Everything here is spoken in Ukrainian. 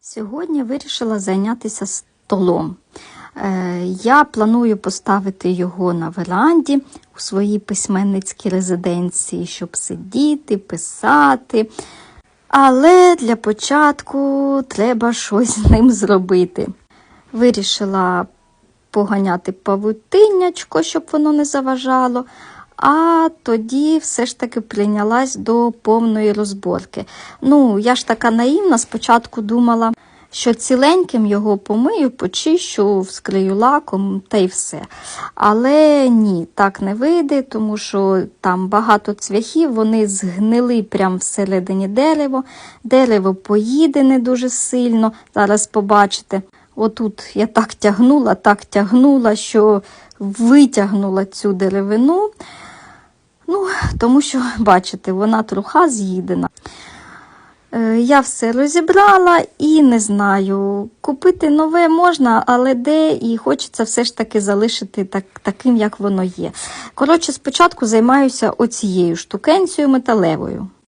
Сьогодні вирішила зайнятися столом. Е, Я планую поставити його на веранді у своїй письменницькій резиденції, щоб сидіти, писати. Але для початку треба щось з ним зробити. Вирішила поганяти павутиннячко, щоб воно не заважало. А тоді все ж таки прийнялась до повної розборки. Ну, я ж така наївна, спочатку думала, що ціленьким його помию, почищу, вскрию лаком та й все. Але ні, так не вийде, тому що там багато цвяхів, вони згнили прямо всередині дерева. Дерево поїде не дуже сильно. Зараз побачите. Отут я так тягнула, так тягнула, що витягнула цю деревину. Тому що, бачите, вона труха з'їдена. Е, Я все розібрала і не знаю. Купити нове можна, але де і хочеться все ж таки залишити так, таким, як воно є. Коротше, спочатку займаюся оцією штукенцією металевою.